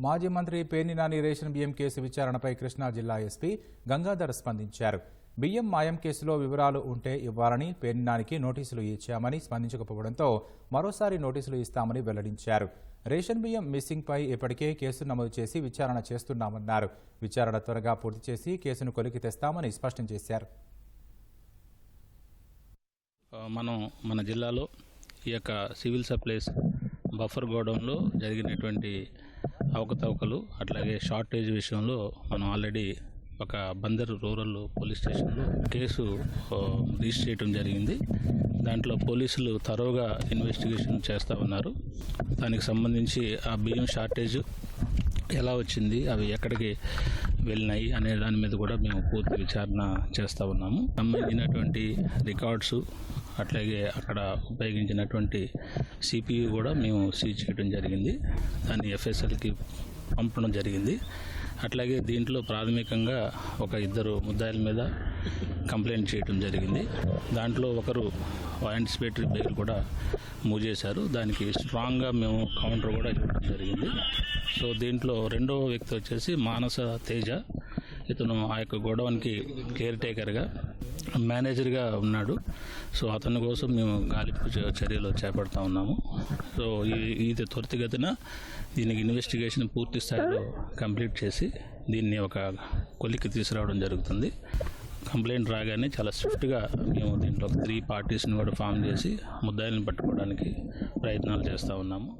మాజీ మంత్రి పేర్నినాని రేషన్ బియ్యం కేసు విచారణపై కృష్ణా జిల్లా ఎస్పీ గంగాధర్ స్పందించారు. బియ్యం మాయం కేసులో వివరాలు ఉంటే ఇవ్వాలని పేర్నినానికి నోటీసులు ఇచ్చామని స్పందించకపోవడంతో మరోసారి నోటీసులు ఇస్తామని వెల్లడించారు. రేషన్ బియ్యం మిస్సింగ్పై ఇప్పటికే కేసు నమోదు చేసి విచారణ చేస్తున్నామన్నారు. విచారణ త్వరగా పూర్తి చేసి కేసును కొలికి తెస్తామని స్పష్టం చేశారు. మనం మన జిల్లాలో ఈ యొక్క సివిల్ సప్లైస్ బఫర్ గోడౌన్లో జరిగినటువంటి అవకతవకలు అట్లాగే షార్టేజ్ విషయంలో మనం ఆల్రెడీ ఒక బందరు రూరల్ పోలీస్ స్టేషన్లో కేసు రిజిస్టర్ చేయడం జరిగింది. దాంట్లో పోలీసులు తరోగా ఇన్వెస్టిగేషన్ చేస్తూ ఉన్నారు. దానికి సంబంధించి ఆ బియ్యం షార్టేజ్ ఎలా వచ్చింది అవి ఎక్కడికి వెళ్ళినాయి అనే దాని మీద కూడా మేము పూర్తి విచారణ చేస్తూ ఉన్నాము. సంబంధించినటువంటి రికార్డ్స్ అట్లాగే అక్కడ ఉపయోగించినటువంటి సిపియు కూడా మేము సీజ్ చేయడం జరిగింది. దాన్ని ఎఫ్ఎస్ఎల్కి పంపడం జరిగింది. అట్లాగే దీంట్లో ప్రాథమికంగా ఒక ఇద్దరు ముద్దాయిల మీద కంప్లైంట్ చేయడం జరిగింది. దాంట్లో ఒకరు యాంటిసిపేటరీ బెయిల్ కూడా మూవ్ చేశారు. దానికి స్ట్రాంగ్గా మేము కౌంటర్ కూడా ఇవ్వడం జరిగింది. సో దీంట్లో రెండవ వ్యక్తి వచ్చేసి మానస తేజ. ఇతను ఆ యొక్క గోడౌన్కి కేర్ టేకర్గా మేనేజర్గా ఉన్నాడు. సో అతని కోసం మేము గాలింపు చ- చర్యలు చేపడతా ఉన్నాము. సో ఈ- ఇది త్వరితగతిన దీనికి ఇన్వెస్టిగేషన్ పూర్తి స్థాయిలో కంప్లీట్ చేసి దీన్ని ఒక కొలికి తీసుకురావడం జరుగుతుంది. కంప్లైంట్ రాగానే చాలా స్విఫ్ట్గా మేము దీంట్లో త్రీ పార్టీస్ని కూడా ఫామ్ చేసి ముద్దాయిలను పట్టుకోవడానికి ప్రయత్నాలు చేస్తూ ఉన్నాము.